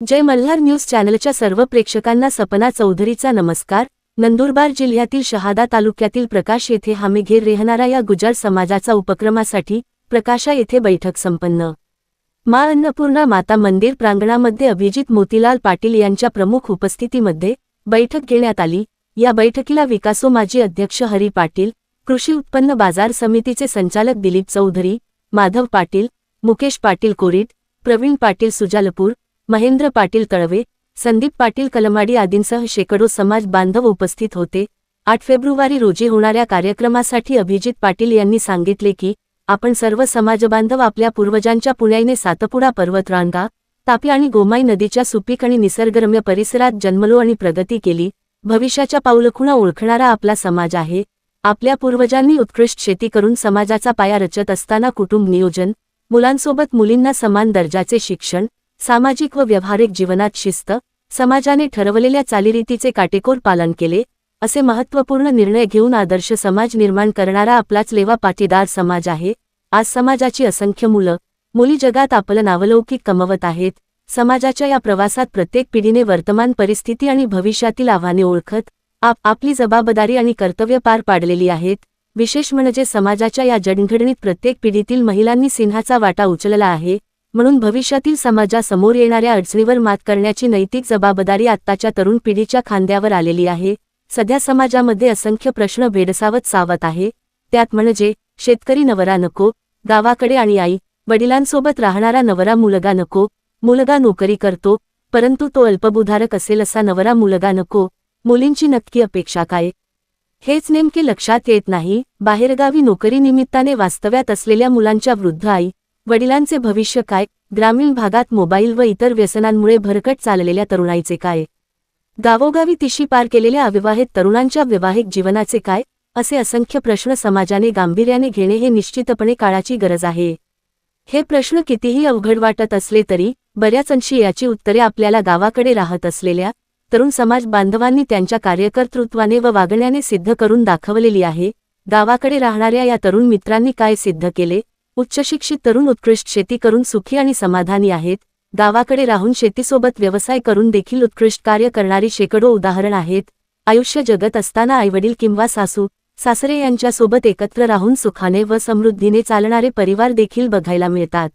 जय Malhar news चॅनलच्या सर्व प्रेक्षकांना सपना चौधरीचा नमस्कार. नंदुरबार जिल्ह्यातील शहादा तालुक्यातील प्रकाश येथे हमीघेर रेहणारा या गुजर समाजाचा उपक्रमासाठी प्रकाशा येथे बैठक संपन्न. मा अन्नपूर्णा माता मंदिर प्रांगणामध्ये अभिजित मोतीलाल पाटील यांच्या प्रमुख उपस्थितीमध्ये बैठक घेण्यात आली. या बैठकीला विकासो माजी अध्यक्ष हरी पाटील कृषी उत्पन्न बाजार समितीचे संचालक दिलीप चौधरी माधव पाटील मुकेश पाटील कोरीट प्रवीण पाटील सुजालपूर महेंद्र पाटील तळवे संदीप पाटील कलमाडी आदींसह शेकडो समाज बांधव उपस्थित होते. आठ फेब्रुवारी रोजी होणाऱ्या कार्यक्रमासाठी अभिजित पाटील यांनी सांगितले की आपण सर्व समाजबांधव आपल्या पूर्वजांच्या पुण्याईने सातपुडा पर्वतरांगा तापी आणि गोमाई नदीच्या सुपीक आणि निसर्गरम्य परिसरात जन्मलो आणि प्रगती केली. भविष्याच्या पाऊलखुणा ओळखणारा आपला समाज आहे. आपल्या पूर्वजांनी उत्कृष्ट शेती करून समाजाचा पाया रचत असताना कुटुंब नियोजन मुलांसोबत मुलींना समान दर्जाचे शिक्षण सामाजिक व व्यावहारिक जीवनात शिस्त समाजाने ठरवलेल्या चालीरीतीचे काटेकोर पालन केले असे महत्त्वपूर्ण निर्णय घेऊन आदर्श समाज निर्माण करणारा आपलाच लेवा पाटीदार समाज आहे. आज समाजाची असंख्य मुलं मुली जगात आपलं नावलौकिक कमवत आहेत समाजाच्या या प्रवासात प्रत्येक पिढीने वर्तमान परिस्थिती आणि भविष्यातील आव्हाने ओळखत आप आपली जबाबदारी आणि कर्तव्य पार पाडलेली आहेत. विशेष म्हणजे समाजाच्या या जडणघडणीत प्रत्येक पिढीतील महिलांनी सिंहाचा वाटा उचलला आहे. म्हणून भविष्यातील समाजासमोर येणाऱ्या अडचणीवर मात करण्याची नैतिक जबाबदारी आत्ताच्या तरुण पिढीच्या खांद्यावर आलेली आहे. सध्या समाजामध्ये असंख्य प्रश्न भेडसावत सावत आहे. त्यात म्हणजे शेतकरी नवरा नको गावाकडे आणि आई वडिलांसोबत राहणारा नवरा मुलगा नको मुलगा नोकरी करतो परंतु तो अल्पबुधारक असेल असा नवरा मुलगा नको मुलींची नक्की अपेक्षा काय? हेच नेमके लक्षात येत नाही. बाहेरगावी नोकरीनिमित्ताने वास्तव्यात असलेल्या मुलांच्या वृद्ध आई वडिलांचे भविष्य काय? ग्रामीण भागात मोबाईल व इतर व्यसनांमुळे भरकट चाललेल्या तरुणाईचे काय? गावोगावी तिशी पार केलेल्या अविवाहित तरुणांच्या वैवाहिक जीवनाचे काय? असे असंख्य प्रश्न समाजाने गांभीर्याने घेणे हे निश्चितपणे काळाची गरज आहे. हे प्रश्न कितीही अवघड वाटत असले तरी बऱ्याच अंशी याची उत्तरे आपल्याला गावाकडे राहत असलेल्या तरुण समाज बांधवांनी त्यांच्या कार्यकर्तृत्वाने व वागण्याने सिद्ध करून दाखवलेली आहे. गावाकडे राहणाऱ्या या तरुण मित्रांनी काय सिद्ध केले? उच्चशिक्षित तरुण उत्कृष्ट शेती करून सुखी आणि समाधानी आहेत. गावाकडे राहून शेतीसोबत व्यवसाय करून देखील उत्कृष्ट कार्य करणारी शेकडो उदाहरण आहेत. आयुष्य जगत असताना आईवडील किंवा सासू सासरे यांच्यासोबत एकत्र राहून सुखाने व समृद्धीने चालणारे परिवार देखील बघायला मिळतात.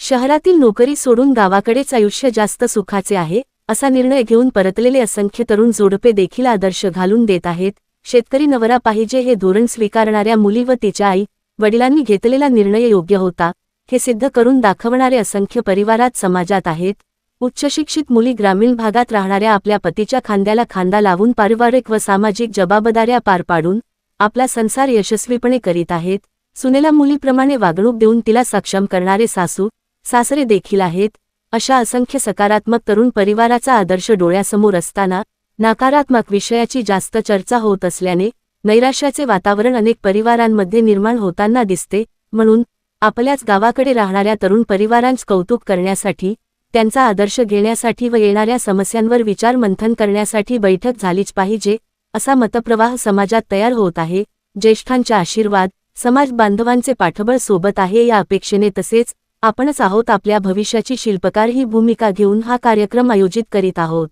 शहरातील नोकरी सोडून गावाकडेच आयुष्य जास्त सुखाचे आहे असा निर्णय घेऊन परतलेले असंख्य तरुण जोडपे देखील आदर्श घालून देत आहेत. शेतकरी नवरा पाहिजे हे धोरण स्वीकारणाऱ्या मुली व तिच्या आई वडिलांनी घेतलेला निर्णय योग्य होता. हे सिद्ध करून दाखवणारे असंख्य परिवारात समाजात आहेत. उच्चशिक्षित मुली ग्रामीण भागात राहणाऱ्या आपल्या पतीच्या खांद्याला खांदा लावून पारिवारिक व सामाजिक जबाबदाऱ्या पार पाडून आपला संसार यशस्वीपणे करीत आहेत. सुनेला मुलीप्रमाणे वागणूक देऊन तिला सक्षम करणारे सासू सासरे देखील आहेत. अशा असंख्य सकारात्मक तरुण परिवाराचा आदर्श डोळ्यासमोर असताना नकारात्मक विषयाची जास्त चर्चा होत असल्याने नैराश्याचे वातावरण अनेक परिवारांमध्ये निर्माण होताना दिसते म्हणून आपल्याच गावाकडे राहणाऱ्या तरुण परिवारांच कौतुक करण्यासाठी त्यांचा आदर्श घेण्यासाठी व येणाऱ्या समस्यांवर विचार मंथन करण्यासाठी बैठक झालीच पाहिजे असा मतप्रवाह समाजात तयार होत आहे. ज्येष्ठांच्या आशीर्वाद समाज बांधवांचे पाठबळ सोबत आहे या अपेक्षेने तसेच आपणच आहोत आपल्या भविष्याची शिल्पकार ही भूमिका घेऊन हा कार्यक्रम आयोजित करीत आहोत.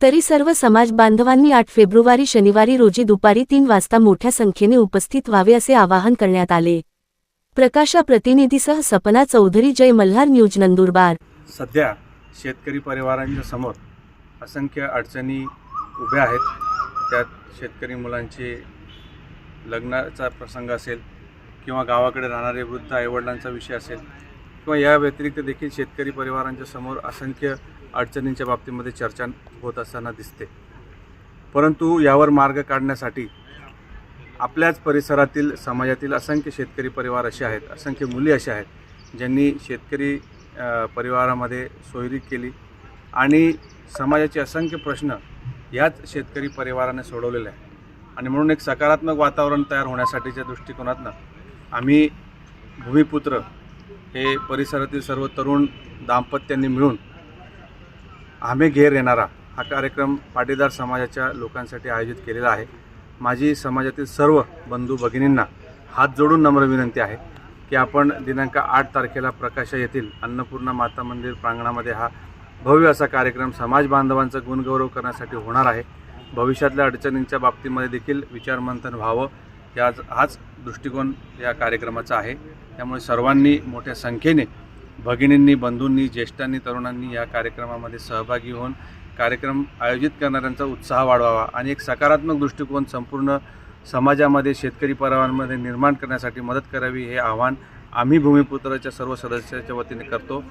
तरी सर्व समाज बांधवांनी आठ फेब्रुवारी शनिवारी रोजी दुपारी तीन वाजता मोठ्या संख्येने उपस्थित व्हावे असे आवाहन करण्यात आले. प्रकाशा प्रतिनिधीसह सपना चौधरी जय मल्हार न्यूज नंदुरबार. सध्या शेतकरी परिवारांच्या समोर असंख्य अडचणी उभ्या आहेत. त्यात शेतकरी मुलांचे लग्नाचा प्रसंग असेल किंवा गावाकडे राहणारे वृद्ध आईवडिलांचा विषय असेल किंवा या व्यतिरिक्त देखील शेतकरी परिवारांच्या समोर असंख्य अडचणींच्या बाबतीमध्ये चर्चा होत असताना दिसते. परंतु यावर मार्ग काढण्यासाठी आपल्याच परिसरातील समाजातील असंख्य शेतकरी परिवार असे आहेत असंख्य मुली अशा आहेत ज्यांनी शेतकरी परिवारामध्ये सोयरी केली आणि समाजाचे असंख्य प्रश्न याच शेतकरी परिवाराने सोडवलेले आहे आणि म्हणून एक सकारात्मक वातावरण तयार होण्यासाठीच्या दृष्टिकोनातनं आम्ही भूमिपुत्र हे परिसरातील सर्व तरुण दाम्पत्यांनी मिळून आम्ही घेर येणारा हा कार्यक्रम पाटीदार समाजाच्या लोकांसाठी आयोजित केलेला आहे. माझी समाजातील सर्व बंधू भगिनींना हात जोडून नम्र विनंती आहे की आपण दिनांक आठ तारखेला प्रकाशा येथील अन्नपूर्णा माता मंदिर प्रांगणामध्ये हा भव्य असा कार्यक्रम समाज बांधवांचा गुणगौरव करण्यासाठी होणार आहे. भविष्यातल्या अडचणींच्या बाबतीमध्ये देखील विचारमंथन व्हावं याच हाच दृष्टिकोन या कार्यक्रमाचा आहे. त्यामुळे सर्वांनी मोठ्या संख्येने भगिनींनी बंधूंनी ज्येष्ठांनी तरुणांनी या कार्यक्रमामध्ये सहभागी होऊन कार्यक्रम आयोजित करणाऱ्यांचा उत्साह वाढवावा आणि एक सकारात्मक दृष्टिकोन संपूर्ण समाजामध्ये शेतकरी परिवारांमध्ये निर्माण करण्यासाठी मदत करावी हे आव्हान आम्ही भूमिपुत्राच्या सर्व सदस्याच्या वतीने करतो